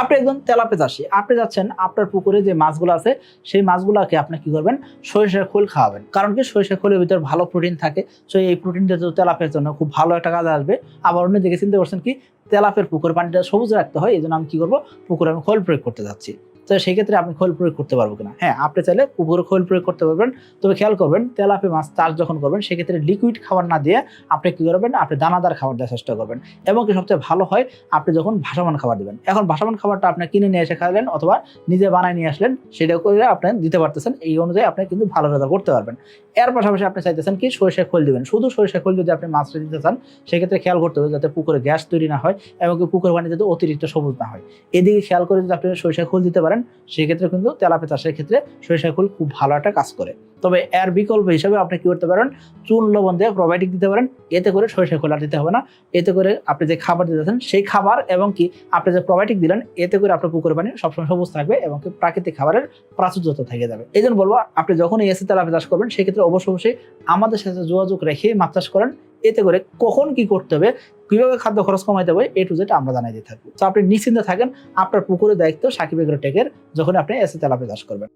আপনি একজন তেলাপে চাষি, আপনি যাচ্ছেন আপনার পুকুরে যে মাছগুলো আছে, সেই মাছগুলোকে আপনি কি করবেন? সরিষার খোল খাওয়াবেন। কারণ কি? সরিষার খোলের ভিতরে ভালো প্রোটিন থাকে সো এই প্রোটিনটা তো তেলাপের জন্য খুব ভালো একটা কাজে আসবে। আবার অন্য অন্যদিকে চিন্তা করছেন কি? তেলাপের পুকুর পানিটা সবুজ রাখতে হয়, এই জন্য আমি কি করব? পুকুরে আমি খোল প্রয়োগ করতে যাচ্ছি। তো সেই ক্ষেত্রে আপনি খোল প্রয়োগ করতে পারব কিনা? হ্যাঁ আপনি চাইলে পুকুরে খোল প্রয়োগ করতে পারবেন। তবে খেয়াল করবেন তেলাপে মাছ চাষ যখন করবেন, সেক্ষেত্রে লিকুইড খাবার না দিয়ে আপনি কি করবেন? আপনি দানাদার খাবার দেওয়ার চেষ্টা করবেন। এবং কি সবচেয়ে ভালো হয়, আপনি যখন ভাসমান খাবার দিবেন। এখন ভাসমান খাবারটা আপনি কিনে নিয়ে এসে খাইলেন অথবা নিজে বানায় নিয়ে আসলেন, সেটা করে আপনি দিতে পারতেছেন, এই অনুযায়ী আপনি কিন্তু ভালো রেজাল্ট করতে পারবেন। এর পাশাপাশি আপনি চাইতেছেন কি সরিষা খোল দিবেন। শুধু সরিষা খোল যদি আপনি মাছটা দিতে চান, সেক্ষেত্রে খেয়াল করতে হবে যাতে পুকুরে গ্যাস তৈরি না হয় এবং কি পুকুর পানি যাতে অতিরিক্ত সবুজ না হয়। এদিকে খেয়াল করে যদি আপনি সরিষা খোল দিতে পারেন সেক্ষেত্রে কিন্তু তেলাপে চাষের ক্ষেত্রে সরিষা খোল খুব ভালো একটা কাজ করে। তবে এর বিকল্প হিসাবে আপনি কি করতে পারেন? চুন, লবণ দিয়ে প্রোবায়োটিক দিতে পারেন। এতে করে সরিষা খোল দিতে হবে না। এতে করে আপনি যে খাবার দিতেছেন সেই খাবার এবং কি আপনি যে প্রোবায়োটিক দিলেন, এতে করে আপনার পুকুরের পানি সবসময় সবুজ থাকবে এবং কি প্রাকৃতিক খাবারের প্রাচুর্যতা থেকে যাবে। এই জন্য বলব, আপনি যখন এসি তেলাপে চাষ করবেন সেক্ষেত্রে অবশ্যই অবশ্যই আমাদের সাথে যোগাযোগ রেখে মাছ চাষ করেন। এতে করে কখন কি করতে হবে, কীভাবে খাদ্য খরচ কমাইতে হবে, এ টু জেড আমরা জানাই দিয়ে থাকব। তো আপনি নিশ্চিন্তে থাকেন, আপনার পুকুরের দায়িত্ব সাকিব এগ্রোটেকের যখন আপনি এসে তেলাপে চাষ করবেন।